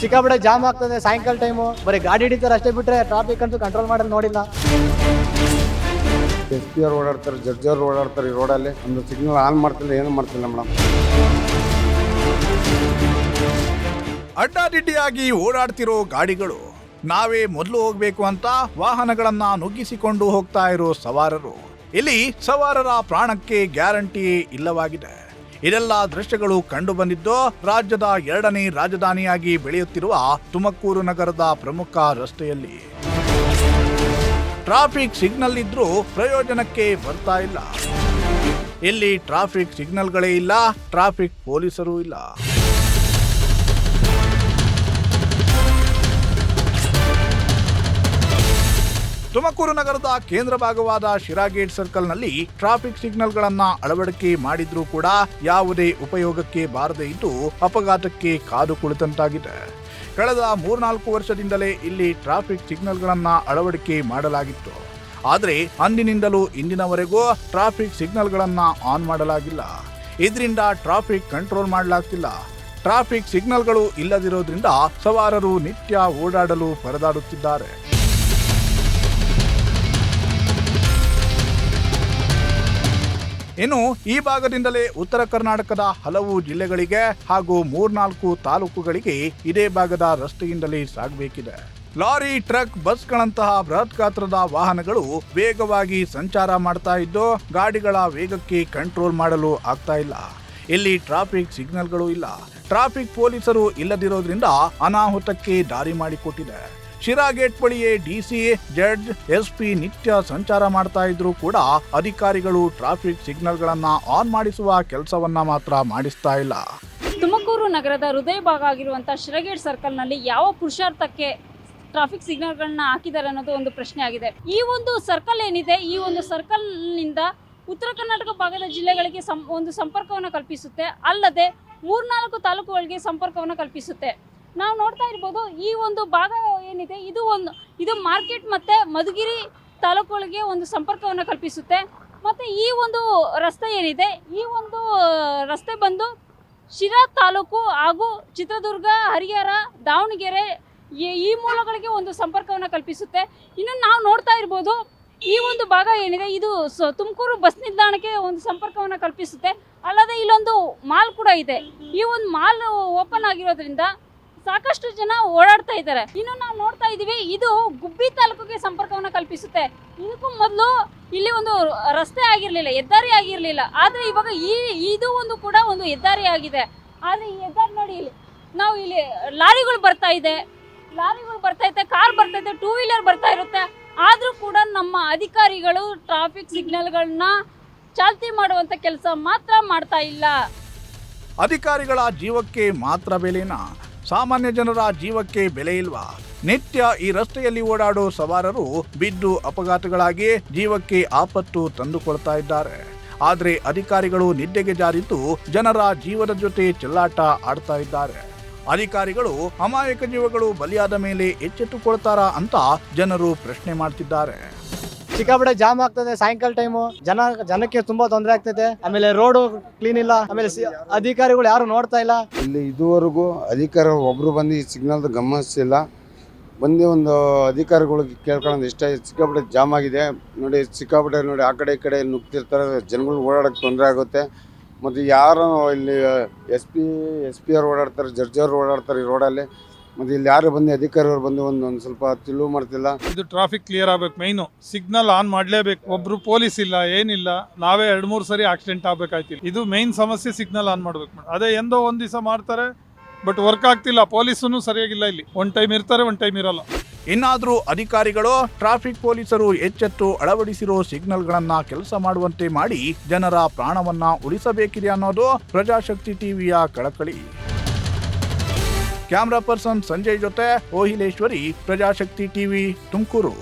ಸಿಕ್ಕಾಪಟ್ಟೆ ಜಾಮ್ ಆಗ್ತದೆ ಸಾಯಂಕಾಲ ಟೈಮು ಬರೀ ಗಾಡಿ ಹಿಡಿತಾರೆ ಅಷ್ಟೇ ಬಿಟ್ರೆ ಟ್ರಾಫಿಕ್ ಅಂತೂ ಕಂಟ್ರೋಲ್ ಮಾಡೋದು ನೋಡಿಲ್ಲ. ಎಸ್ ಪಿ ಅವ್ರು ಓಡಾಡ್ತಾರೆ ಜಡ್ಜ್ ಅವ್ರು ಓಡಾಡ್ತಾರೆ ಈ ರೋಡಲ್ಲಿ ಒಂದು ಸಿಗ್ನಲ್ ಆನ್ ಮಾಡ್ತಿಲ್ಲ ಏನು ಮಾಡ್ತಿಲ್ಲ ಮೇಡಮ್ ಅಡ್ಡಾದಿಡ್ಡಿಯಾಗಿ ಓಡಾಡ್ತಿರೋ ಗಾಡಿಗಳು ನಾವೇ ಮೊದಲು ಹೋಗ್ಬೇಕು ಅಂತ ವಾಹನಗಳನ್ನ ನುಗ್ಗಿಸಿಕೊಂಡು ಹೋಗ್ತಾ ಇರೋ ಸವಾರರು. ಇಲ್ಲಿ ಸವಾರರ ಪ್ರಾಣಕ್ಕೆ ಗ್ಯಾರಂಟಿ ಇಲ್ಲವಾಗಿದೆ. ಇದೆಲ್ಲ ದೃಶ್ಯಗಳು ಕಂಡು ಬಂದಿದ್ದು ರಾಜ್ಯದ ಎರಡನೇ ರಾಜಧಾನಿಯಾಗಿ ಬೆಳೆಯುತ್ತಿರುವ ತುಮಕೂರು ನಗರದ ಪ್ರಮುಖ ರಸ್ತೆಯಲ್ಲಿ. ಟ್ರಾಫಿಕ್ ಸಿಗ್ನಲ್ ಇದ್ರೂ ಪ್ರಯೋಜನಕ್ಕೆ ಬರ್ತಾ ಇಲ್ಲ. ಇಲ್ಲಿ ಟ್ರಾಫಿಕ್ ಸಿಗ್ನಲ್ಗಳೇ ಇಲ್ಲ, ಟ್ರಾಫಿಕ್ ಪೊಲೀಸರೂ ಇಲ್ಲ. ತುಮಕೂರು ನಗರದ ಕೇಂದ್ರ ಭಾಗವಾದ ಶಿರಾಗೇಟ್ ಸರ್ಕಲ್ನಲ್ಲಿ ಟ್ರಾಫಿಕ್ ಸಿಗ್ನಲ್ಗಳನ್ನು ಅಳವಡಿಕೆ ಮಾಡಿದ್ರೂ ಕೂಡ ಯಾವುದೇ ಉಪಯೋಗಕ್ಕೆ ಬಾರದೆ ಇದ್ದು ಅಪಘಾತಕ್ಕೆ ಕಾದು ಕುಳಿತಂತಾಗಿದೆ. ಕಳೆದ ಮೂರ್ನಾಲ್ಕು ವರ್ಷದಿಂದಲೇ ಇಲ್ಲಿ ಟ್ರಾಫಿಕ್ ಸಿಗ್ನಲ್ಗಳನ್ನು ಅಳವಡಿಕೆ ಮಾಡಲಾಗಿತ್ತು. ಆದರೆ ಅಂದಿನಿಂದಲೂ ಇಂದಿನವರೆಗೂ ಟ್ರಾಫಿಕ್ ಸಿಗ್ನಲ್ಗಳನ್ನು ಆನ್ ಮಾಡಲಾಗಿಲ್ಲ. ಇದರಿಂದ ಟ್ರಾಫಿಕ್ ಕಂಟ್ರೋಲ್ ಮಾಡಲಾಗ್ತಿಲ್ಲ. ಟ್ರಾಫಿಕ್ ಸಿಗ್ನಲ್ಗಳು ಇಲ್ಲದಿರೋದ್ರಿಂದ ಸವಾರರು ನಿತ್ಯ ಓಡಾಡಲು ಪರದಾಡುತ್ತಿದ್ದಾರೆ. ಇನ್ನು ಈ ಭಾಗದಿಂದಲೇ ಉತ್ತರ ಕರ್ನಾಟಕದ ಹಲವು ಜಿಲ್ಲೆಗಳಿಗೆ ಹಾಗೂ ಮೂರ್ನಾಲ್ಕು ತಾಲೂಕುಗಳಿಗೆ ಇದೇ ಭಾಗದ ರಸ್ತೆಯಿಂದಲೇ ಸಾಗಬೇಕಿದೆ. ಲಾರಿ, ಟ್ರಕ್, ಬಸ್ಗಳಂತಹ ಬೃಹತ್ ಗಾತ್ರದ ವಾಹನಗಳು ವೇಗವಾಗಿ ಸಂಚಾರ ಮಾಡ್ತಾ ಇದ್ದು, ಗಾಡಿಗಳ ವೇಗಕ್ಕೆ ಕಂಟ್ರೋಲ್ ಮಾಡಲು ಆಗ್ತಾ ಇಲ್ಲ. ಇಲ್ಲಿ ಟ್ರಾಫಿಕ್ ಸಿಗ್ನಲ್ಗಳು ಇಲ್ಲ. ಟ್ರಾಫಿಕ್ ಪೊಲೀಸರು ಇಲ್ಲದಿರೋದ್ರಿಂದ ಅನಾಹುತಕ್ಕೆ ದಾರಿ ಮಾಡಿಕೊಟ್ಟಿದೆ. ಶಿರಾ ಗೇಟ್ ಬಳಿಯೇ ಡಿಸಿ ಜಡ್ಜ್, ಎಸ್ಪಿ ನಿತ್ಯ ಸಂಚಾರ ಮಾಡ್ತಾ ಇದ್ರು ಕೂಡ ಅಧಿಕಾರಿಗಳು ಟ್ರಾಫಿಕ್ ಸಿಗ್ನಲ್ಗಳನ್ನ ಆನ್ ಮಾಡಿಸುವ ಕೆಲಸವನ್ನ ಮಾತ್ರ ಮಾಡಿಸ್ತಾ ಇಲ್ಲ. ತುಮಕೂರು ನಗರದ ಹೃದಯ ಭಾಗ ಆಗಿರುವಂತಹ ಶಿರಗೇಟ್ ಸರ್ಕಲ್ನಲ್ಲಿ ಯಾವ ಪುರುಷಾರ್ಥಕ್ಕೆ ಟ್ರಾಫಿಕ್ ಸಿಗ್ನಲ್ಗಳನ್ನ ಹಾಕಿದ್ದಾರೆ ಅನ್ನೋದು ಒಂದು ಪ್ರಶ್ನೆ ಆಗಿದೆ. ಈ ಒಂದು ಸರ್ಕಲ್ ಏನಿದೆ, ಈ ಒಂದು ಸರ್ಕಲ್ನಿಂದ ಉತ್ತರ ಕರ್ನಾಟಕ ಭಾಗದ ಜಿಲ್ಲೆಗಳಿಗೆ ಸಂ, ಒಂದು ಸಂಪರ್ಕವನ್ನು ಕಲ್ಪಿಸುತ್ತೆ, ಅಲ್ಲದೆ ಮೂರ್ನಾಲ್ಕು ತಾಲೂಕುಗಳಿಗೆ ಸಂಪರ್ಕವನ್ನು ಕಲ್ಪಿಸುತ್ತೆ. ನಾವು ನೋಡ್ತಾ ಇರ್ಬೋದು, ಈ ಒಂದು ಭಾಗ ಏನಿದೆ, ಇದು ಒಂದು ಇದು ಮಾರ್ಕೆಟ್ ಮತ್ತು ಮಧುಗಿರಿ ತಾಲೂಕುಗಳಿಗೆ ಒಂದು ಸಂಪರ್ಕವನ್ನು ಕಲ್ಪಿಸುತ್ತೆ. ಮತ್ತು ಈ ಒಂದು ರಸ್ತೆ ಏನಿದೆ, ಈ ಒಂದು ರಸ್ತೆ ಬಂದು ಶಿರಾ ತಾಲೂಕು ಹಾಗೂ ಚಿತ್ರದುರ್ಗ, ಹರಿಹರ, ದಾವಣಗೆರೆ, ಈ- ಮೂಲಗಳಿಗೆ ಒಂದು ಸಂಪರ್ಕವನ್ನು ಕಲ್ಪಿಸುತ್ತೆ. ಇನ್ನು ನಾವು ನೋಡ್ತಾ ಇರ್ಬೋದು, ಈ ಒಂದು ಭಾಗ ಏನಿದೆ, ಇದು ತುಮಕೂರು ಬಸ್ ನಿಲ್ದಾಣಕ್ಕೆ ಒಂದು ಸಂಪರ್ಕವನ್ನು ಕಲ್ಪಿಸುತ್ತೆ. ಅಲ್ಲದೆ ಇಲ್ಲೊಂದು ಮಾಲ್ ಕೂಡ ಇದೆ. ಈ ಒಂದು ಮಾಲ್ ಓಪನ್ ಆಗಿರೋದ್ರಿಂದ ಸಾಕಷ್ಟು ಜನ ಓಡಾಡ್ತಾ ಇದ್ದಾರೆ. ಇನ್ನು ನಾವು ನೋಡ್ತಾ ಇದ್ದೀವಿ, ಇದು ಗುಬ್ಬಿ ತಾಲೂಕಿಗೆ ಸಂಪರ್ಕವನ್ನು ಕಲ್ಪಿಸುತ್ತೆ. ಇದಕ್ಕೂ ಮೊದಲು ಇಲ್ಲಿ ಒಂದು ರಸ್ತೆ ಆಗಿರಲಿಲ್ಲ, ಹೆದ್ದಾರಿ ಆಗಿರಲಿಲ್ಲ. ಆದರೆ ಇವಾಗ ಈ, ಇದು ಒಂದು ಕೂಡ ಒಂದು ಹೆದ್ದಾರಿ ಆಗಿದೆ. ಆದರೆ ಈ ಹೆದ್ದಾರಿ ನೋಡಿ ಇಲ್ಲಿ, ನಾವು ಇಲ್ಲಿ ಲಾರಿಗಳು ಬರ್ತಾ ಇದೆ. ಲಾರಿಗಳು ಬರ್ತಾ ಇದೆ, ಕಾರ್ ಬರ್ತಾ ಇದೆ ಟೂ ವೀಲರ್ ಬರ್ತಾ ಇರುತ್ತೆ. ಆದರೂ ಕೂಡ ನಮ್ಮ ಅಧಿಕಾರಿಗಳು ಟ್ರಾಫಿಕ್ ಸಿಗ್ನಲ್ಗಳನ್ನ ಚಾಲ್ತಿ ಮಾಡುವಂಥ ಕೆಲಸ ಮಾತ್ರ ಮಾಡ್ತಾ ಇಲ್ಲ. ಅಧಿಕಾರಿಗಳ ಜೀವಕ್ಕೆ ಮಾತ್ರ ಬೆಲೆನಾ? ಸಾಮಾನ್ಯ ಜನರ ಜೀವಕ್ಕೆ ಬೆಲೆ ಇಲ್ವಾ? ನಿತ್ಯ ಈ ರಸ್ತೆಯಲ್ಲಿ ಓಡಾಡೋ ಸವಾರರು ಬಿದ್ದು ಅಪಘಾತಗಳಾಗಿ ಜೀವಕ್ಕೆ ಆಪತ್ತು ತಂದುಕೊಳ್ತಾ ಇದ್ದಾರೆ. ಆದರೆ ಅಧಿಕಾರಿಗಳು ನಿದ್ದೆಗೆ ಜಾರಿದ್ದು ಜನರ ಜೀವದ ಜೊತೆ ಚೆಲ್ಲಾಟ ಆಡ್ತಾ ಇದ್ದಾರೆ. ಅಧಿಕಾರಿಗಳು ಅಮಾಯಕ ಜೀವಗಳು ಬಲಿಯಾದ ಮೇಲೆ ಎಚ್ಚೆತ್ತುಕೊಳ್ತಾರಾ ಅಂತ ಜನರು ಪ್ರಶ್ನೆ ಮಾಡ್ತಿದ್ದಾರೆ. ಸಿಕ್ಕಾಪಟ್ಟೆ ಜಾಮ್ ಆಗ್ತದೆ, ಸಾಯಂಕಾಲ ಟೈಮು ಜನ, ಜನಕ್ಕೆ ತುಂಬಾ ತೊಂದರೆ ಆಗ್ತೈತೆ. ಆಮೇಲೆ ರೋಡು ಕ್ಲೀನ್ ಇಲ್ಲ. ಆಮೇಲೆ ಅಧಿಕಾರಿಗಳು ಯಾರು ನೋಡ್ತಾ ಇಲ್ಲ. ಇಲ್ಲಿ ಇದುವರೆಗೂ ಅಧಿಕಾರಿ ಒಬ್ಬರು ಬಂದು ಈ ಸಿಗ್ನಲ್ದು ಗಮನಿಸಿಲ್ಲ ಬಂದು ಒಂದು ಅಧಿಕಾರಿಗಳಿಗೆ ಕೇಳ್ಕೊಳ್ಳೋದು ಇಷ್ಟ. ಸಿಕ್ಕಾಪಟ್ಟೆ ಜಾಮ್ ಆಗಿದೆ. ನೋಡಿ, ಸಿಕ್ಕಾಪಟ್ಟೆ ನೋಡಿ, ಆ ಕಡೆ ಈ ಕಡೆ ನುಗ್ತಿರ್ತಾರೆ. ಜನಗಳು ಓಡಾಡಕ್ಕೆ ತೊಂದರೆ ಆಗುತ್ತೆ. ಮತ್ತು ಯಾರು ಇಲ್ಲಿ, ಎಸ್ ಪಿ ಎಸ್ ಪಿ ಅವ್ರು ಓಡಾಡ್ತಾರೆ, ಜಡ್ಜ್ ಅವ್ರು ಓಡಾಡ್ತಾರೆ ಈ ರೋಡಲ್ಲಿ ಮತ್ತು ಇಲ್ಲಿ ಯಾರು ಬಂದು ಅಧಿಕಾರಿಯವರು ಬಂದು ಒಂದು ಒಂದು ಸ್ವಲ್ಪ ತಿಳುವು ಮಾಡ್ತಿಲ್ಲ. ಇದು ಟ್ರಾಫಿಕ್ ಕ್ಲಿಯರ್ ಆಗ್ಬೇಕು ಮೈನು ಸಿಗ್ನಲ್ ಆನ್ ಮಾಡ್ಲೇಬೇಕು. ಒಬ್ರು ಪೊಲೀಸ್ ಇಲ್ಲ ಏನಿಲ್ಲ ನಾವೇ ಎರಡು ಮೂರು ಸರಿ ಆಕ್ಸಿಡೆಂಟ್ ಆಗ್ಬೇಕಾಯ್ತಿಲ್ಲ. ಇದು ಮೈನ್ ಸಮಸ್ಯೆ ಸಿಗ್ನಲ್ ಆನ್ ಮಾಡ್ಬೇಕು ಮೇಡಮ್ ಅದೇ ಎಂದೋ ಒಂದ್ ದಿವಸ ಮಾಡ್ತಾರೆ ಬಟ್ ವರ್ಕ್ ಆಗ್ತಿಲ್ಲ. ಪೊಲೀಸನು ಸರಿಯಾಗಿಲ್ಲ ಇಲ್ಲಿ. ಒನ್ ಟೈಮ್ ಇರ್ತಾರೆ ಒನ್ ಟೈಮ್ ಇರಲ್ಲ. ಇನ್ನಾದರೂ ಅಧಿಕಾರಿಗಳು ಟ್ರಾಫಿಕ್ ಪೊಲೀಸರು ಎಚ್ಚೆತ್ತು ಅಳವಡಿಸಿರೋ ಸಿಗ್ನಲ್ಗಳನ್ನು ಕೆಲಸ ಮಾಡುವಂತೆ ಮಾಡಿ ಜನರ ಪ್ರಾಣವನ್ನ ಉಳಿಸಬೇಕಿದೆ ಅನ್ನೋದು ಪ್ರಜಾಶಕ್ತಿ ಟಿವಿಯ ಕಳಕಳಿ. ಕ್ಯಾಮ್ರಾ ಪರ್ಸನ್ ಸಂಜಯ್ ಜೊತೆ ಓಹಿಲೇಶ್ವರಿ ಪ್ರಜಾಶಕ್ತಿ ಟಿವಿ ತುಮಕೂರು